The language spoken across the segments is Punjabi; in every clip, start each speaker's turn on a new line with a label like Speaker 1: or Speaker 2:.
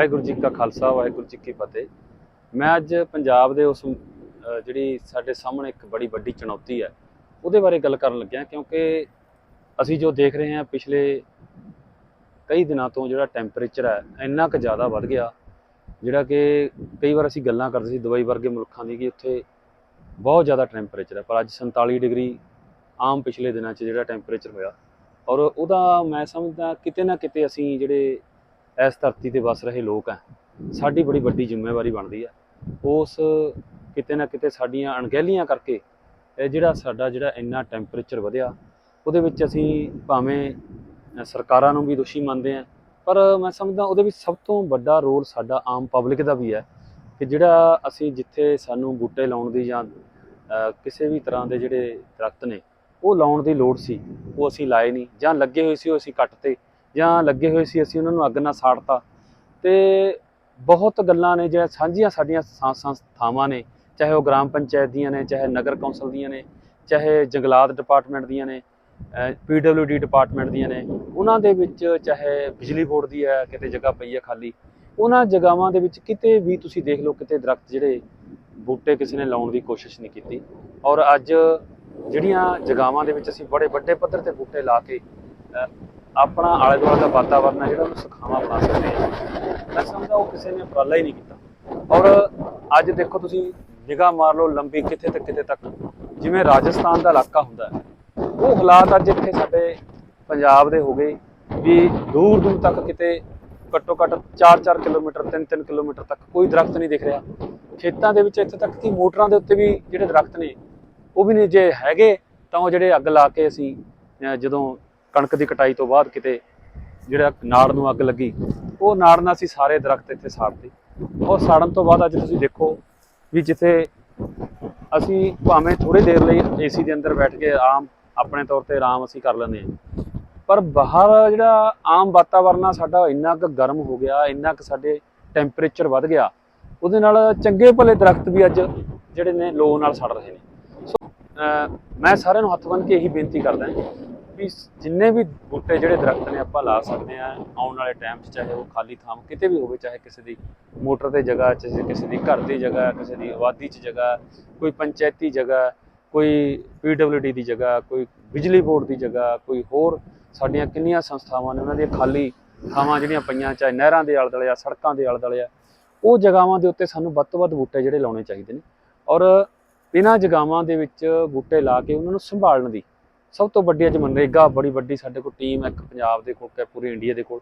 Speaker 1: ਵਾਹਿਗੁਰੂ ਜੀ ਕਾ ਖਾਲਸਾ, ਵਾਹਿਗੁਰੂ ਜੀ ਕੀ ਫਤਿਹ। ਮੈਂ ਅੱਜ ਪੰਜਾਬ ਦੇ ਉਸ ਜਿਹੜੀ ਸਾਡੇ ਸਾਹਮਣੇ ਇੱਕ ਬੜੀ ਵੱਡੀ ਚੁਣੌਤੀ ਹੈ, ਉਹਦੇ ਬਾਰੇ ਗੱਲ ਕਰਨ ਲੱਗਿਆ ਕਿਉਂਕਿ ਅਸੀਂ ਜੋ ਦੇਖ ਰਹੇ ਹਾਂ ਪਿਛਲੇ ਕਈ ਦਿਨਾਂ ਤੋਂ ਜਿਹੜਾ ਟੈਂਪਰੇਚਰ ਹੈ, ਇੰਨਾ ਕੁ ਜ਼ਿਆਦਾ ਵੱਧ ਗਿਆ। ਜਿਹੜਾ ਕਿ ਕਈ ਵਾਰ ਅਸੀਂ ਗੱਲਾਂ ਕਰਦੇ ਸੀ ਦੁਬਈ ਵਰਗੇ ਮੁਲਕਾਂ ਦੀ ਕਿ ਉੱਥੇ ਬਹੁਤ ਜ਼ਿਆਦਾ ਟੈਂਪਰੇਚਰ ਹੈ, ਪਰ ਅੱਜ 47 ਡਿਗਰੀ ਆਮ ਪਿਛਲੇ ਦਿਨਾਂ 'ਚ ਜਿਹੜਾ ਟੈਂਪਰੇਚਰ ਹੋਇਆ। ਔਰ ਉਹਦਾ ਮੈਂ ਸਮਝਦਾ ਕਿਤੇ ਨਾ ਕਿਤੇ ਅਸੀਂ ਜਿਹੜੇ ਇਸ ਧਰਤੀ ਤੇ ਵਸ ਰਹੇ ਲੋਕ ਆ, ਸਾਡੀ ਬੜੀ ਵੱਡੀ ਜ਼ਿੰਮੇਵਾਰੀ ਬਣਦੀ ਹੈ ਉਸ ਕਿਤੇ ਨਾ ਕਿਤੇ ਸਾਡੀਆਂ ਅਣਗਹਿਲੀਆਂ ਕਰਕੇ ਇਹ ਜਿਹੜਾ ਸਾਡਾ ਜਿਹੜਾ ਇੰਨਾ ਟੈਂਪਰੇਚਰ ਵਧਿਆ, ਉਹਦੇ ਵਿੱਚ ਅਸੀਂ ਭਾਵੇਂ ਸਰਕਾਰਾਂ ਨੂੰ ਵੀ ਦੋਸ਼ੀ ਮੰਨਦੇ ਆ, ਪਰ ਮੈਂ ਸਮਝਦਾ ਉਹਦੇ ਵਿੱਚ ਸਭ ਤੋਂ ਵੱਡਾ ਰੋਲ ਸਾਡਾ ਆਮ ਪਬਲਿਕ ਦਾ ਵੀ ਹੈ ਕਿ ਜਿਹੜਾ ਅਸੀਂ ਜਿੱਥੇ ਸਾਨੂੰ ਬੂਟੇ ਲਾਉਣ ਦੀ ਜਾਂ ਕਿਸੇ ਵੀ ਤਰ੍ਹਾਂ ਦੇ ਜਿਹੜੇ ਦਰਖਤ ਨੇ, ਉਹ ਲਾਉਣ ਦੀ ਲੋੜ ਸੀ, ਉਹ ਅਸੀਂ ਲਾਏ ਨਹੀਂ ਜਾਂ ਲੱਗੇ ਹੋਏ ਸੀ, ਉਹ ਅਸੀਂ ਕੱਟਤੇ। ਜਾਂ ਲੱਗੇ ਹੋਏ ਸੀ, ਅਸੀਂ ਉਹਨਾਂ ਨੂੰ ਅੱਗ ਨਾਲ ਸਾੜਤਾ। ਤੇ ਬਹੁਤ ਗੱਲਾਂ ਨੇ, ਜਿਹੜਾ ਸਾਂਝੀਆਂ ਸਾਡੀਆਂ ਸੰਸਥਾਵਾਂ ਨੇ, ਚਾਹੇ ਉਹ ਗ੍ਰਾਮ ਪੰਚਾਇਤ ਦੀਆਂ ਨੇ, ਚਾਹੇ ਨਗਰ ਕੌਂਸਲ ਦੀਆਂ ਨੇ, ਚਾਹੇ ਜੰਗਲਾਤ ਡਿਪਾਰਟਮੈਂਟ ਦੀਆਂ ਨੇ ਪੀਡਬਲਯੂਡੀ ਡਿਪਾਰਟਮੈਂਟ ਦੀਆਂ ਨੇ, ਉਹਨਾਂ ਦੇ ਵਿੱਚ ਚਾਹੇ ਬਿਜਲੀ ਬੋਰਡ ਦੀ ਹੈ, ਕਿਤੇ ਜਗ੍ਹਾ ਪਈ ਹੈ ਖਾਲੀ, ਉਹਨਾਂ ਜਗ੍ਹਾਵਾਂ ਦੇ ਵਿੱਚ ਕਿਤੇ ਵੀ ਤੁਸੀਂ ਦੇਖ ਲਓ, ਕਿਤੇ ਦਰਖਤ ਜਿਹੜੇ ਬੂਟੇ ਕਿਸੇ ਨੇ ਲਾਉਣ ਦੀ ਕੋਸ਼ਿਸ਼ ਨਹੀਂ ਕੀਤੀ। ਔਰ ਅੱਜ ਜਿਹੜੀਆਂ ਜਗ੍ਹਾਵਾਂ ਦੇ ਵਿੱਚ ਅਸੀਂ ਬੜੇ ਵੱਡੇ ਪੱਧਰ ਤੇ ਬੂਟੇ ਲਾ ਕੇ ਆਪਣਾ ਆਲੇ ਦੁਆਲੇ ਦਾ ਵਾਤਾਵਰਨ ਹੈ, ਜਿਹੜਾ ਉਹਨੂੰ ਸੁਖਾਵਾਂ ਬਣਾ ਸਕਦੇ ਹਾਂ। ਮੈਂ ਸਮਝਦਾ ਉਹ ਕਿਸੇ ਨੇ ਉਪਰਾਲਾ ਹੀ ਨਹੀਂ ਕੀਤਾ। ਔਰ ਅੱਜ ਦੇਖੋ ਤੁਸੀਂ ਨਿਗਾਹ ਮਾਰ ਲਓ ਲੰਬੀ ਕਿੱਥੇ ਤੱਕ ਕਿਤੇ ਤੱਕ। ਜਿਵੇਂ ਰਾਜਸਥਾਨ ਦਾ ਇਲਾਕਾ ਹੁੰਦਾ ਹੈ, ਉਹ ਹਾਲਾਤ ਅੱਜ ਇੱਥੇ ਸਾਡੇ ਪੰਜਾਬ ਦੇ ਹੋ ਗਏ ਵੀ ਦੂਰ ਦੂਰ ਤੱਕ ਕਿਤੇ ਘੱਟੋ ਘੱਟ 4-4 ਕਿਲੋਮੀਟਰ 3-3 ਕਿਲੋਮੀਟਰ ਤੱਕ ਕੋਈ ਦਰਖਤ ਨਹੀਂ ਦਿਖ ਰਿਹਾ। ਖੇਤਾਂ ਦੇ ਵਿੱਚ ਇੱਥੇ ਤੱਕ ਕਿ ਮੋਟਰਾਂ ਦੇ ਉੱਤੇ ਵੀ ਜਿਹੜੇ ਦਰਖਤ ਨੇ, ਉਹ ਵੀ ਨਹੀਂ ਜੇ ਹੈਗੇ ਤਾਂ ਉਹ ਜਿਹੜੇ ਅੱਗ ਲਾ ਕੇ ਅਸੀਂ ਜਦੋਂ ਕਣਕ ਦੀ ਕਟਾਈ ਤੋਂ ਬਾਅਦ ਕਿਤੇ ਜਿਹੜਾ ਨਾੜ ਨੂੰ ਅੱਗ ਲੱਗੀ, ਉਹ ਨਾੜ ਨਾਲ ਅਸੀਂ ਸਾਰੇ ਦਰਖਤ ਇੱਥੇ ਸਾੜਦੇ ਉਹ ਸਾੜਨ ਤੋਂ ਬਾਅਦ ਅੱਜ ਤੁਸੀਂ ਦੇਖੋ ਵੀ ਜਿੱਥੇ ਅਸੀਂ ਭਾਵੇਂ ਥੋੜੀ ਦੇਰ ਲਈ ਏਸੀ ਦੇ ਅੰਦਰ ਬੈਠ ਕੇ ਆਰਾਮ ਆਪਣੇ ਤੌਰ ਤੇ ਆਰਾਮ ਅਸੀਂ ਕਰ ਲੈਂਦੇ ਹਾਂ। ਪਰ ਬਾਹਰ ਜਿਹੜਾ ਆਮ ਵਾਤਾਵਰਨ ਆ, ਸਾਡਾ ਇੰਨਾ ਕੁ ਗਰਮ ਹੋ ਗਿਆ, ਇੰਨਾ ਕੁ ਸਾਡੇ ਟੈਂਪਰੇਚਰ ਵੱਧ ਗਿਆ, ਉਹਦੇ ਨਾਲ ਚੰਗੇ ਭਲੇ ਦਰਖਤ ਵੀ ਅੱਜ ਜਿਹੜੇ ਨੇ ਲੋ ਨਾਲ ਸੜ ਰਹੇ ਨੇ। ਸੋ ਮੈਂ ਸਾਰਿਆਂ ਨੂੰ ਹੱਥ ਬੰਨ੍ਹ ਕੇ ਇਹੀ ਬੇਨਤੀ ਕਰਦਾ ਵੀ ਜਿੰਨੇ ਵੀ ਬੂਟੇ ਜਿਹੜੇ ਦਰਖਤ ਨੇ ਆਪਾਂ ਲਾ ਸਕਦੇ ਆ ਆਉਣ ਵਾਲੇ ਟਾਈਮ 'ਚ ਚਾਹੇ ਉਹ ਖਾਲੀ ਥਾਂ ਕਿਤੇ ਵੀ ਹੋਵੇ, ਚਾਹੇ ਕਿਸੇ ਦੀ ਮੋਟਰ ਤੇ ਜਗ੍ਹਾ ਚਾਹੇ ਕਿਸੇ ਦੀ ਘਰ ਦੀ ਜਗ੍ਹਾ, ਕਿਸੇ ਦੀ ਆਬਾਦੀ 'ਚ ਜਗ੍ਹਾ, ਕੋਈ ਪੰਚਾਇਤੀ ਜਗ੍ਹਾ, ਕੋਈ ਪੀਡਬਲਯੂਡੀ ਦੀ ਜਗ੍ਹਾ, ਕੋਈ ਬਿਜਲੀ ਬੋਰਡ ਦੀ ਜਗ੍ਹਾ, ਕੋਈ ਹੋਰ ਸਾਡੀਆਂ ਕਿੰਨੀਆਂ ਸੰਸਥਾਵਾਂ ਨੇ, ਉਹਨਾਂ ਦੀਆਂ ਖਾਲੀ ਥਾਵਾਂ ਜਿਹੜੀਆਂ ਪਈਆਂ, ਚਾਹੇ ਨਹਿਰਾਂ ਦੇ ਆਲੇ ਦੁਆਲੇ ਆ, ਸੜਕਾਂ ਦੇ ਆਲੇ ਦੁਆਲੇ ਆ, ਉਹ ਜਗ੍ਹਾਵਾਂ ਦੇ ਉੱਤੇ ਸਾਨੂੰ ਵੱਧ ਤੋਂ ਵੱਧ ਬੂਟੇ ਜਿਹੜੇ ਲਾਉਣੇ ਚਾਹੀਦੇ ਨੇ। ਔਰ ਇਹਨਾਂ ਜਗ੍ਹਾਵਾਂ ਦੇ ਵਿੱਚ ਬੂਟੇ ਲਾ ਕੇ ਉਹਨਾਂ ਨੂੰ ਸੰਭਾਲਣ ਦੀ ਸਭ ਤੋਂ ਵੱਡੀ ਅੱਜ ਮਨਰੇਗਾ ਬੜੀ ਵੱਡੀ ਸਾਡੇ ਕੋਲ ਟੀਮ ਇੱਕ ਪੰਜਾਬ ਦੇ ਕੋਲ ਹੈ ਪੂਰੇ ਇੰਡੀਆ ਦੇ ਕੋਲ।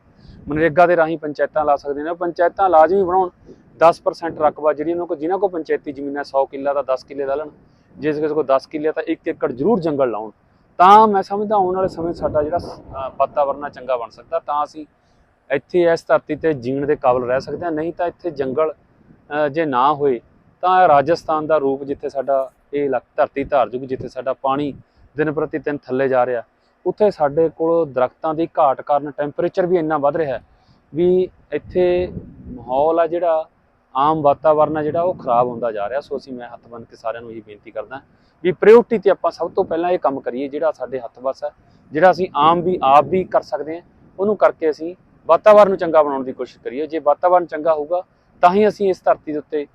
Speaker 1: ਮਨਰੇਗਾ ਦੇ ਰਾਹੀਂ ਪੰਚਾਇਤਾਂ ਲਾ ਸਕਦੇ ਨੇ। ਪੰਚਾਇਤਾਂ ਲਾਜ਼ਮੀ ਬਣਾਉਣ 10% ਰਕਬਾ ਜਿਹੜੀ ਉਹਨਾਂ ਕੋਲ ਜਿਨ੍ਹਾਂ ਕੋਲ ਪੰਚਾਇਤੀ ਜ਼ਮੀਨਾਂ ਹੈ 100 ਕਿੱਲਾ ਦਾ 10 ਕਿੱਲੇ ਲਾ ਲੈਣ। ਜਿਸ ਕਿਸੇ ਕੋਲ 10 ਕਿੱਲੇ ਤਾਂ 1 ਏਕੜ ਜ਼ਰੂਰ ਜੰਗਲ ਲਾਉਣ। ਤਾਂ ਮੈਂ ਸਮਝਦਾ ਆਉਣ ਵਾਲੇ ਸਮੇਂ 'ਚ ਸਾਡਾ ਜਿਹੜਾ ਅ, ਵਾਤਾਵਰਨ ਆ ਚੰਗਾ ਬਣ ਸਕਦਾ। ਤਾਂ ਅਸੀਂ ਇੱਥੇ ਇਸ ਧਰਤੀ ਤੇ ਜੀਣ ਦੇ ਕਾਬਿਲ ਰਹਿ ਸਕਦੇ ਹਾਂ। ਨਹੀਂ ਤਾਂ ਇੱਥੇ ਜੰਗਲ ਜੇ ਨਾ ਹੋਏ ਤਾਂ ਰਾਜਸਥਾਨ ਦਾ ਰੂਪ ਜਿੱਥੇ ਸਾਡਾ ਇਹ ਇਲਾਕ- ਧਰਤੀ ਧਾਰਜੁਗ ਜਿੱਥੇ ਸਾਡਾ ਪਾਣੀ ਦਿਨ ਪ੍ਰਤੀ ਦਿਨ ਥੱਲੇ ਜਾ ਰਿਹਾ। ਉੱਥੇ ਸਾਡੇ ਕੋਲ ਦਰਖਤਾਂ ਦੀ ਘਾਟ ਕਾਰਨ ਟੈਂਪਰੇਚਰ ਵੀ ਇੰਨਾ ਵੱਧ ਰਿਹਾ ਵੀ ਇੱਥੇ ਮਾਹੌਲ ਆ ਜਿਹੜਾ, ਆਮ ਵਾਤਾਵਰਨ ਆ ਜਿਹੜਾ, ਉਹ ਖਰਾਬ ਹੁੰਦਾ ਜਾ ਰਿਹਾ। ਸੋ ਅਸੀਂ ਮੈਂ ਹੱਥ ਬੰਨ੍ਹ ਕੇ ਸਾਰਿਆਂ ਨੂੰ ਇਹੀ ਬੇਨਤੀ ਕਰਦਾ ਵੀ ਪ੍ਰਾਇੋਰਟੀ ਤੇ ਆਪਾਂ ਸਭ ਤੋਂ ਪਹਿਲਾਂ ਇਹ ਕੰਮ ਕਰੀਏ, ਜਿਹੜਾ ਸਾਡੇ ਹੱਥ ਵੱਸ ਹੈ, ਜਿਹੜਾ ਅਸੀਂ ਆਮ ਵੀ, ਆਪ ਵੀ ਕਰ ਸਕਦੇ ਹਾਂ, ਉਹਨੂੰ ਕਰਕੇ ਅਸੀਂ ਵਾਤਾਵਰਨ ਨੂੰ ਚੰਗਾ ਬਣਾਉਣ ਦੀ ਕੋਸ਼ਿਸ਼ ਕਰੀਏ। ਜੇ ਵਾਤਾਵਰਨ ਚੰਗਾ ਹੋਊਗਾ, ਤਾਂ ਹੀ ਅਸੀਂ ਇਸ ਧਰਤੀ ਦੇ ਉੱਤੇ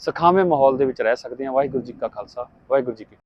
Speaker 1: ਸੁਖਾਵੇਂ ਮਾਹੌਲ ਦੇ ਵਿੱਚ ਰਹਿ ਸਕਦੇ ਹਾਂ। ਵਾਹਿਗੁਰੂ ਜੀ ਕਾ ਖਾਲਸਾ, ਵਾਹਿਗੁਰੂ ਜੀ ਕੀ